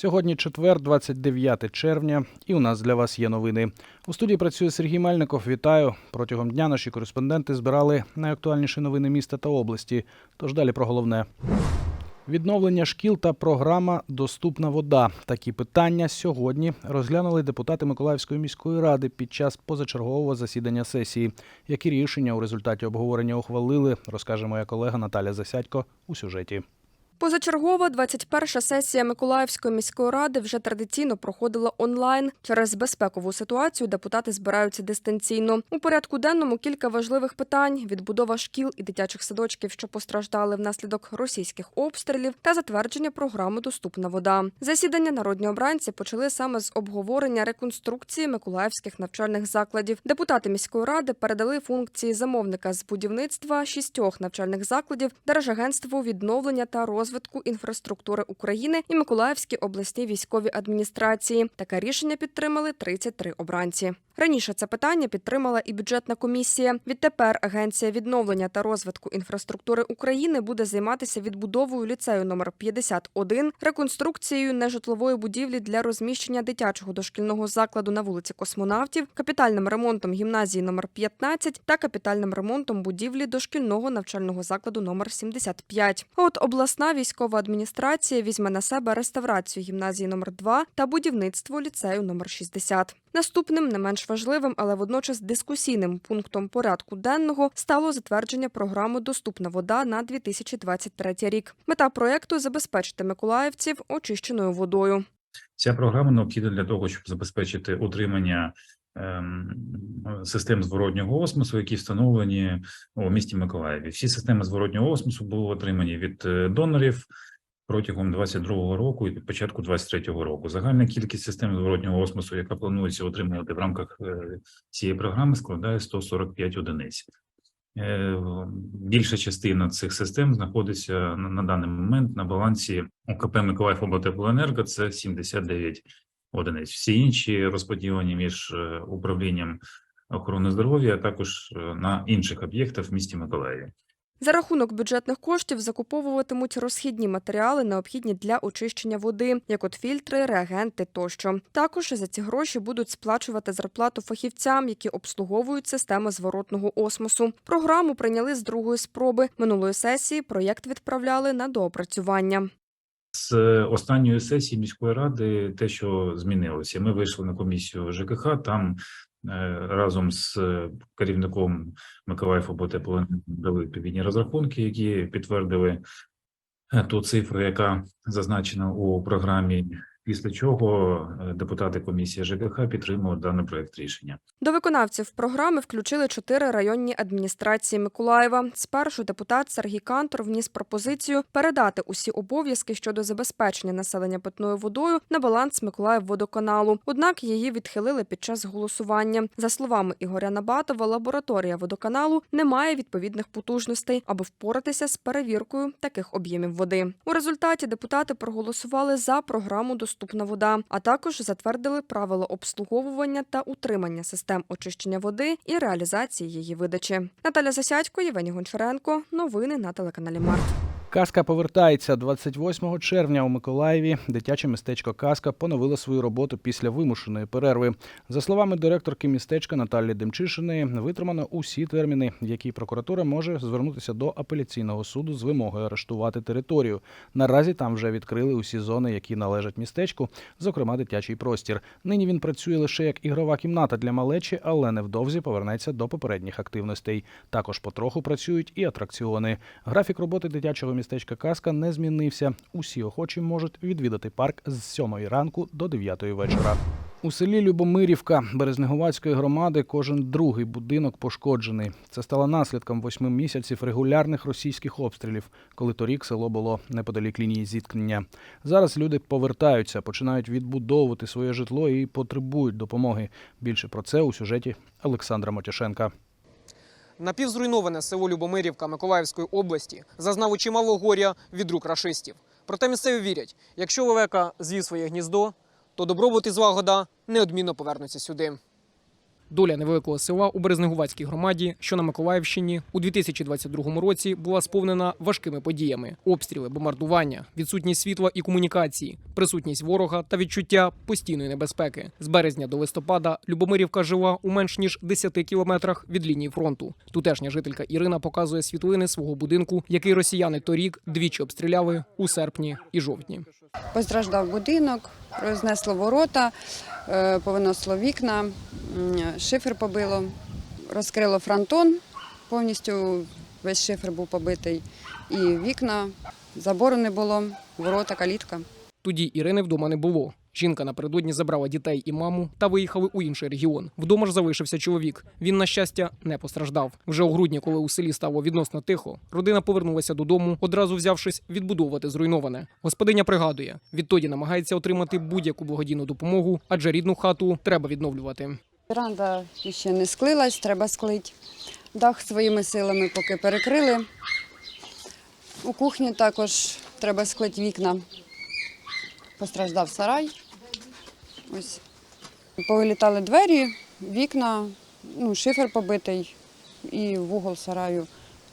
Сьогодні четвер, 29 червня, і у нас для вас є новини. У студії працює Сергій Мельников. Вітаю. Протягом дня наші кореспонденти збирали найактуальніші новини міста та області. Тож далі про головне. Відновлення шкіл та програма Доступна вода. Такі питання сьогодні розглянули депутати Миколаївської міської ради під час позачергового засідання сесії. Які рішення у результаті обговорення ухвалили, розкаже моя колега Наталя Засядько у сюжеті. Позачергова 21-ша сесія Миколаївської міської ради вже традиційно проходила онлайн. Через безпекову ситуацію депутати збираються дистанційно. У порядку денному кілька важливих питань: відбудова шкіл і дитячих садочків, що постраждали внаслідок російських обстрілів, та затвердження програми Доступна вода. Засідання народні обранці почали саме з обговорення реконструкції миколаївських навчальних закладів. Депутати міської ради передали функції замовника з будівництва шістьох навчальних закладів Держагентству відновлення та розвитку інфраструктури України і Миколаївській обласній військовій адміністрації. Таке рішення підтримали 33 обранці. Раніше це питання підтримала і бюджетна комісія. Відтепер Агенція відновлення та розвитку інфраструктури України буде займатися відбудовою ліцею номер 51, реконструкцією нежитлової будівлі для розміщення дитячого дошкільного закладу на вулиці Космонавтів, капітальним ремонтом гімназії номер 15 та капітальним ремонтом будівлі дошкільного навчального закладу номер 75. А От обласна військова адміністрація візьме на себе реставрацію гімназії номер 2 та будівництво ліцею номер 60. Наступним, не менш важливим, але водночас дискусійним пунктом порядку денного стало затвердження програми Доступна вода на 2023 рік. Мета проекту забезпечити миколаївців очищеною водою. Ця програма необхідна для того, щоб забезпечити утримання систем зворотнього осмосу, які встановлені у місті Миколаєві. Всі системи зворотнього осмосу були отримані від е, донорів протягом 22-го року і початку 23-го року. Загальна кількість систем зворотнього осмосу, яка планується отримувати в рамках е, цієї програми, складає 145 одиниць. Е, Більша частина цих систем знаходиться на, на даний момент на балансі ОКП Миколаїв облтеплоенерго – це 79 одиниць. Всі інші розподілені між е, управлінням охорони здоров'я, а також е, на інших об'єктах в місті Миколаєві. За рахунок бюджетних коштів закуповуватимуть розхідні матеріали, необхідні для очищення води, як от фільтри, реагенти тощо. Також за ці гроші будуть сплачувати зарплату фахівцям, які обслуговують системи зворотного осмосу. Програму прийняли з другої спроби. Минулої сесії проєкт відправляли на доопрацювання. З останньої сесії міської ради те, що змінилося, ми вийшли на комісію ЖКХ. Там е, разом з е, керівником Миколаїв облтеплоенерго дали відповідні розрахунки, які підтвердили е, ту цифру, яка зазначена у програмі. Після чого е, депутати комісії ЖКХ підтримали даний проект рішення. До виконавців програми включили чотири районні адміністрації Миколаєва. Спершу депутат Сергій Кантор вніс пропозицію передати усі обов'язки щодо забезпечення населення питною водою на баланс Миколаївводоканалу. Однак її відхилили під час голосування. За словами Ігоря Набатова, лабораторія водоканалу не має відповідних потужностей, аби впоратися з перевіркою таких об'ємів води. У результаті депутати проголосували за програму Доступна вода, а також затвердили правила обслуговування та утримання систем очищення води і реалізації її видачі. Наталя Засядько, Євгеній Гончаренко. Новини на телеканалі Март. Казка повертається 28 червня у Миколаєві. Дитяче містечко Казка поновило свою роботу після вимушеної перерви. За словами директорки містечка Наталії Демчишиної, витримано усі терміни, в які прокуратура може звернутися до апеляційного суду з вимогою арештувати територію. Наразі там вже відкрили усі зони, які належать містечку, зокрема дитячий простір. Нині він працює лише як ігрова кімната для малечі, але невдовзі повернеться до попередніх активностей. Також потроху працюють і атракціони. Графік роботи дитячого містечка Казка не змінився. Усі охочі можуть відвідати парк з 7 ранку до 9 вечора. У селі Любомирівка Березнеговацької громади кожен другий будинок пошкоджений. Це стало наслідком восьми місяців регулярних російських обстрілів, коли торік село було неподалік лінії зіткнення. Зараз люди повертаються, починають відбудовувати своє житло і потребують допомоги. Більше про це у сюжеті Олександра Мотяшенка. Напівзруйноване село Любомирівка Миколаївської області зазнало чимало горя від рук рашистів. Проте місцеві вірять, якщо лелека звів своє гніздо, то добробут і злагода неодмінно повернуться сюди. Доля невеликого села у Березнегувацькій громаді, що на Миколаївщині, у 2022 році була сповнена важкими подіями: обстріли, бомбардування, відсутність світла і комунікації, присутність ворога та відчуття постійної небезпеки. З березня до листопада Любомирівка жила у менш ніж 10 кілометрах від лінії фронту. Тутешня жителька Ірина показує світлини свого будинку, який росіяни торік двічі обстріляли у серпні і жовтні. Постраждав будинок, рознесло ворота, е, повиносило вікна, шифер побило, розкрило фронтон, повністю весь шифер був побитий. І вікна, забору не було, ворота, калітка. Тоді Ірини вдома не було. Жінка напередодні забрала дітей і маму та виїхали у інший регіон. Вдома ж залишився чоловік. Він, на щастя, не постраждав. Вже у грудні, коли у селі стало відносно тихо, родина повернулася додому, одразу взявшись відбудовувати зруйноване. Господиня пригадує, відтоді намагається отримати будь-яку благодійну допомогу, адже рідну хату треба відновлювати. Веранда ще не склилась, треба склити. Дах своїми силами поки перекрили. У кухні також треба склити вікна. Постраждав сарай. Ось. Повилітали двері, вікна, ну, шифер побитий і вугол сараю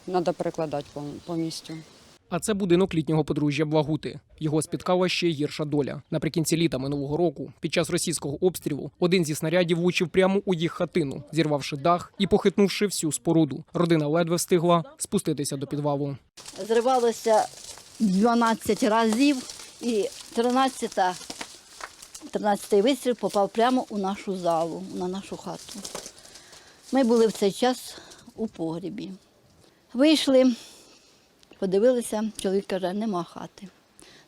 треба перекладати пов- повністю. А це будинок літнього подружжя Благути. Його спіткала ще гірша доля. Наприкінці літа минулого року, під час російського обстрілу, один зі снарядів влучив прямо у їх хатину, зірвавши дах і похитнувши всю споруду. Родина ледве встигла спуститися до підвалу. зривалося 12 разів і 13 13 вистріл попав прямо у нашу залу, на нашу хату. Ми були в цей час у погрібі. Вийшли, подивилися, чоловік каже, нема хати.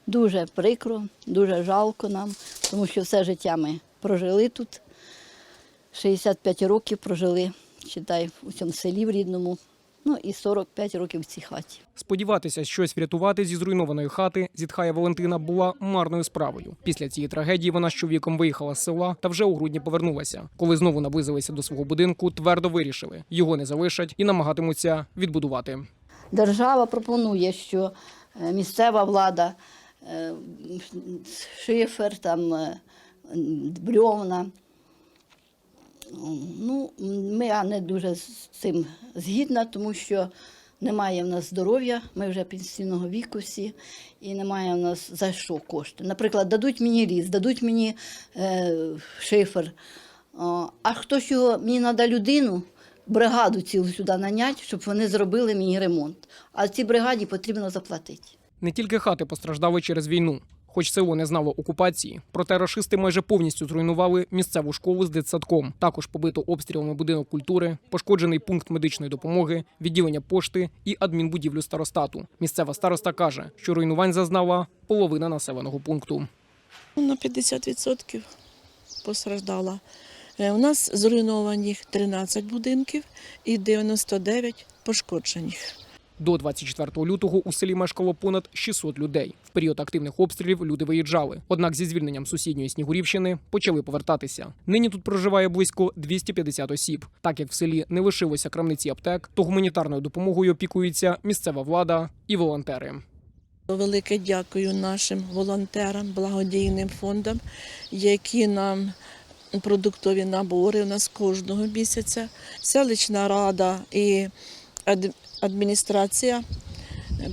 Дуже прикро, дуже жалко нам, тому що все життя ми прожили тут. 65 років прожили, читай, у цьому селі в рідному, ну і 45 років в цій хаті. Сподіватися щось врятувати зі зруйнованої хати, зітхає Валентина, була марною справою. Після цієї трагедії вона з чоловіком виїхала з села та вже у грудні повернулася. Коли знову наблизилися до свого будинку, твердо вирішили, його не залишать і намагатимуться відбудувати. Держава пропонує, що е, місцева влада, шифер, там, е, брьовна. Ну, ми не дуже з цим згідна, тому що немає в нас здоров'я, ми вже пенсійного віку всі, і немає в нас за що кошти. Наприклад, дадуть мені ліс, дадуть мені е, шифер. А хтось його, мені треба людину, бригаду цілу сюди нанять, щоб вони зробили мені ремонт. А цій бригаді потрібно заплатити. Не тільки хати постраждали через війну. Хоч село не знало окупації, проте рашисти майже повністю зруйнували місцеву школу з дитсадком. Також побито обстрілами будинок культури, пошкоджений пункт медичної допомоги, відділення пошти і адмінбудівлю старостату. Місцева староста каже, що руйнувань зазнала половина населеного пункту. На 50% постраждала. Е, У нас зруйнованих 13 будинків і 99 пошкоджених. До 24 лютого у селі мешкало понад 600 людей. В період активних обстрілів люди виїжджали. Однак зі звільненням сусідньої Снігурівщини почали повертатися. Нині тут проживає близько 250 осіб. Так як в селі не лишилося крамниці аптек, то гуманітарною допомогою опікується місцева влада і волонтери. Велике дякую нашим волонтерам, благодійним фондам, які нам продуктові набори у нас кожного місяця. Селищна рада і адміністрація е,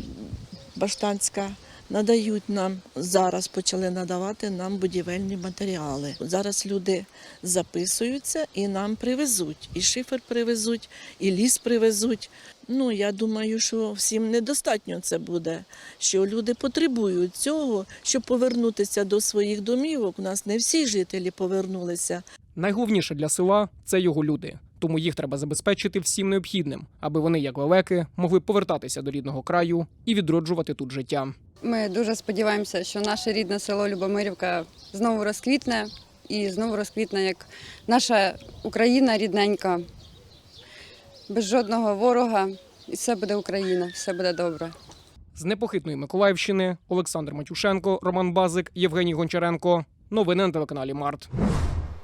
Баштанська надають нам зараз, почали надавати нам будівельні матеріали. Зараз люди записуються і нам привезуть. І шифер привезуть, і ліс привезуть. Ну, я думаю, що всім недостатньо це буде, що люди потребують цього, щоб повернутися до своїх домівок. У нас не всі жителі повернулися. Найголовніше для села це його люди. Тому їх треба забезпечити всім необхідним, аби вони, як лелеки, могли повертатися до рідного краю і відроджувати тут життя. Ми дуже сподіваємося, що наше рідне село Любомирівка знову розквітне і знову розквітне як наша Україна рідненька, без жодного ворога. І все буде Україна, все буде добре. З непохитної Миколаївщини Олександр Матюшенко, Роман Базик, Євгеній Гончаренко. Новини на телеканалі Март.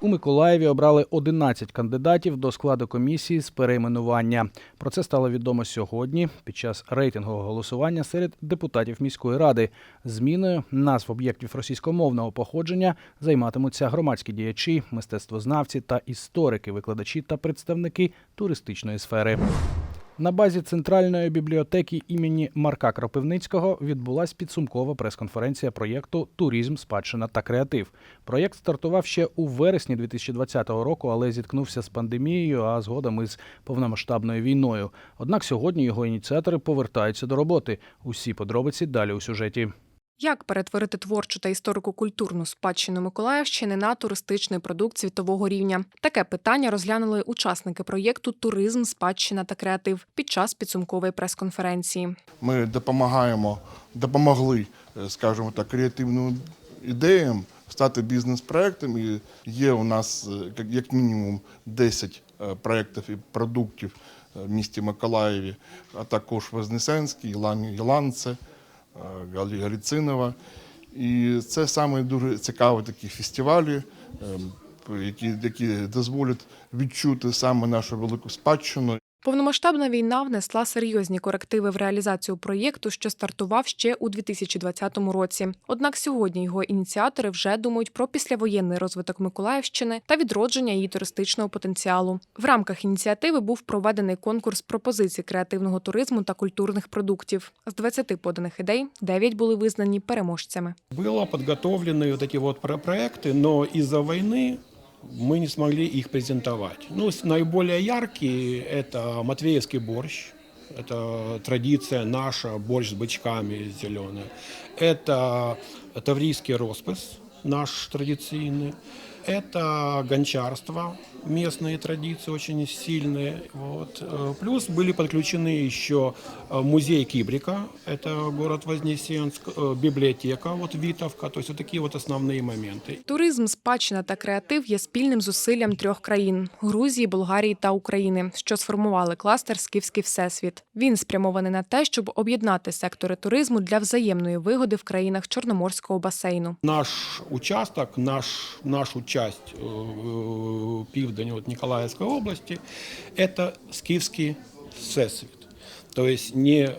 У Миколаєві обрали 11 кандидатів до складу комісії з перейменування. Про це стало відомо сьогодні під час рейтингового голосування серед депутатів міської ради. Зміною назв об'єктів російськомовного походження займатимуться громадські діячі, мистецтвознавці та історики, викладачі та представники туристичної сфери. На базі центральної бібліотеки імені Марка Кропивницького відбулась підсумкова прес-конференція проєкту Туризм, спадщина та креатив. Проєкт стартував ще у вересні 2020 року, але зіткнувся з пандемією, а згодом із повномасштабною війною. Однак сьогодні його ініціатори повертаються до роботи. Усі подробиці далі у сюжеті. Як перетворити творчу та історико-культурну спадщину Миколаївщини на туристичний продукт світового рівня? Таке питання розглянули учасники проєкту Туризм, спадщина та креатив під час підсумкової прес-конференції. Ми допомагаємо, допомогли, е, скажімо так, креативним ідеям стати бізнес-проектом. І є у нас е, як- мінімум 10 е, проєктів і продуктів в місті Миколаєві, а також Вознесенський, Ілан- Іланце, Галіцинова. І це саме дуже цікаві такі фестивалі, ем, які, які дозволять відчути саме нашу велику спадщину Повномасштабна війна внесла серйозні корективи в реалізацію проєкту, що стартував ще у 2020 році. Однак сьогодні його ініціатори вже думають про післявоєнний розвиток Миколаївщини та відродження її туристичного потенціалу. В рамках ініціативи був проведений конкурс пропозицій креативного туризму та культурних продуктів. З 20 поданих ідей 9 були визнані переможцями. Было подготовлены вот эти вот про- проекты, но из-за войны мы не смогли их презентовать. Ну, с- наиболее яркие – это матвеевский борщ, это традиция наша, борщ с бычками зеленый. Это таврийский роспис, наш традиционный. Это гончарство, местные традиции очень сильные. Вот. Э, Плюс были подключены еще э, музей Кибрика, это город Вознесенск, э, библиотека, вот Витовка, то есть вот такие вот основные моменты. Туризм, спадщина та креатив є спільним зусиллям трьох країн Грузії, Болгарії та України, що сформували кластер Скіфський всесвіт. Він спрямований на те, щоб об'єднати сектори туризму для взаємної вигоди в країнах Чорноморського басейну. Наш участок, наш, нашу часть э, э, південь от Николаевской области, это скіфський всесвіт. То есть не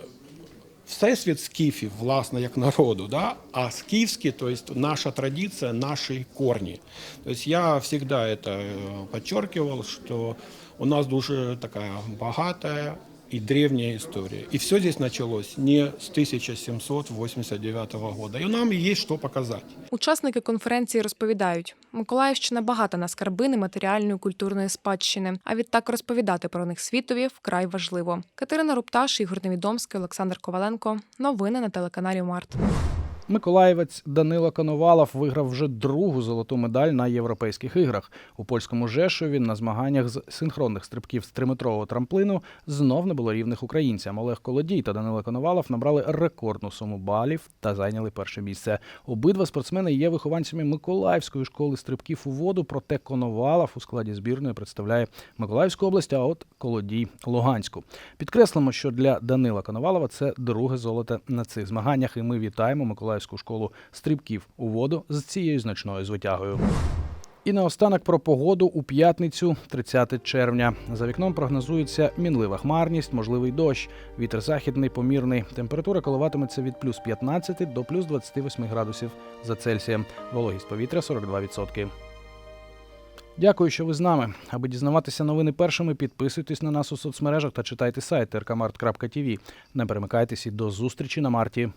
всесвіт скіфів, власне, як народу, да? а скіфський, то есть наша традиция, наши корни. То есть я всегда это э, подчеркивал, что у нас дуже такая богатая и древняя история. И все здесь началось не с 1789 года. И нам есть что показать. Учасники конференції розповідають, Миколаївщина багата на скарбини матеріальної культурної спадщини. А відтак розповідати про них світові вкрай важливо. Катерина Рупташ, Ігор Невідомський, Олександр Коваленко. Новини на телеканалі Март. Миколаївець Данило Коновалов виграв вже другу золоту медаль на європейських іграх. У польському Жешові на змаганнях з синхронних стрибків з триметрового трамплину знов не було рівних українцям. Олег Колодій та Данило Коновалов набрали рекордну суму балів та зайняли перше місце. Обидва спортсмени є вихованцями Миколаївської школи стрибків у воду. Проте Коновалов у складі збірної представляє Миколаївську область, а от Колодій Луганську. Підкреслимо, що для Данила Коновалова це друге золото на цих змаганнях, і ми вітаємо Миколаївську школу стрибків у воду з цією значною звитягою. І наостанок про погоду у п'ятницю, 30 червня. За вікном прогнозується мінлива хмарність, можливий дощ. Вітер західний, помірний. Температура коливатиметься від плюс 15 до плюс 28 градусів за Цельсієм. Вологість повітря 42%. Дякую, що ви з нами. Аби дізнаватися новини першими, підписуйтесь на нас у соцмережах та читайте сайт rkmart.tv. Не перемикайтесь і до зустрічі на марті.